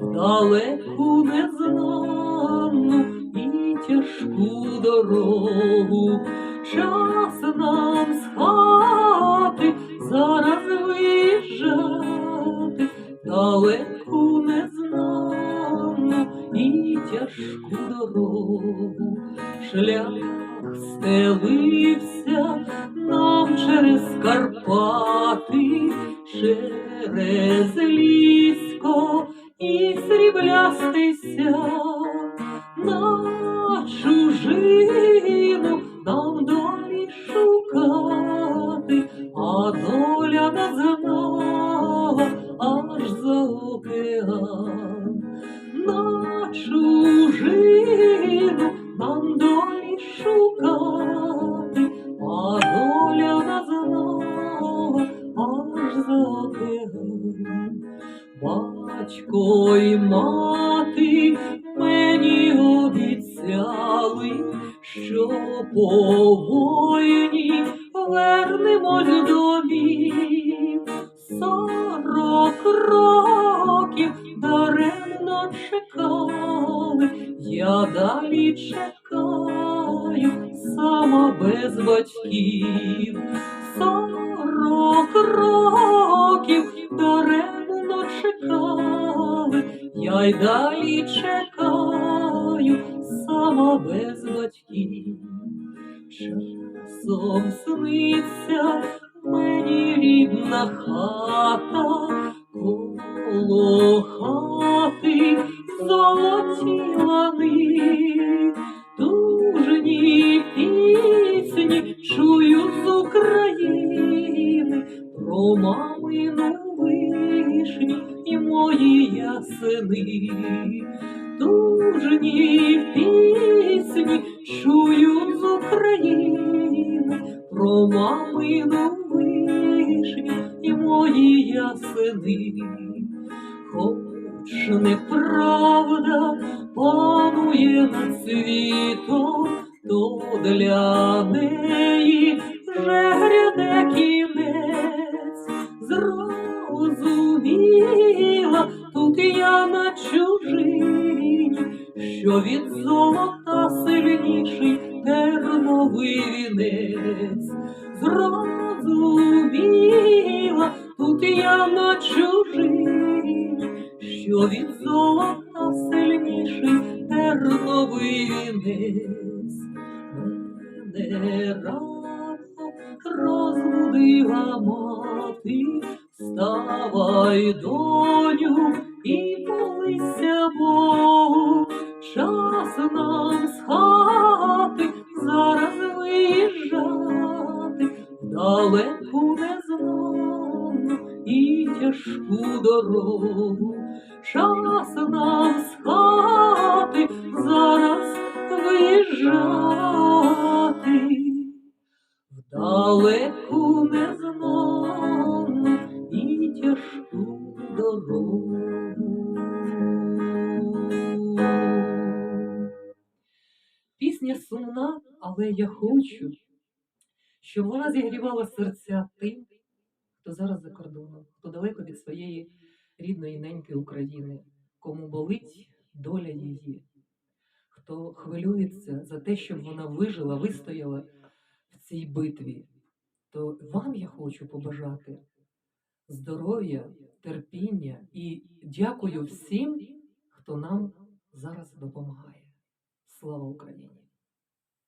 далеку незнану і тяжку дорогу. Час нам з хати зараз виїжджати далеку незнану і тяжку дорогу. Шлях стелився нам через Карпати, через лісько сяг на чужину нам долі шукати, а доля не знала аж за океан. На чужину нам долі шукати, а доля не знала аж за океан. Батько й мати мені обіцяли, що по воїні вернемось домів. Сорок років даремно чекали, я далі чекаю, сама без батьків. Сорок років я й далі чекаю, сама без батьків. Часом сниться мені рідна хата, коло хати золоті лани, тужні пісні чую з України про мої ясени. Тужні пісні чую з України про мамину вишню і мої ясени. Хоч неправда панує над світом, то для неї вже гряде кінець. Зрозуміла тут я на чужині, що від золота сильніший терновий вінець. Зрозуміла тут я на чужині, що від золота сильніший терновий вінець. Мене рано розбудила мати, вставай, доню, і молися Богу, час нам з хати зараз виїжджати далеку незнану і тяжку дорогу. Час нам з хати зараз виїжджати далеку незнану дорогу. Пісня сумна, але я хочу, щоб вона зігрівала серця тим, хто зараз за кордоном, хто далеко від своєї рідної неньки України, кому болить доля її, хто хвилюється за те, щоб вона вижила, вистояла в цій битві, то вам я хочу побажати здоров'я, терпіння і дякую всім, хто нам зараз допомагає. Слава Україні!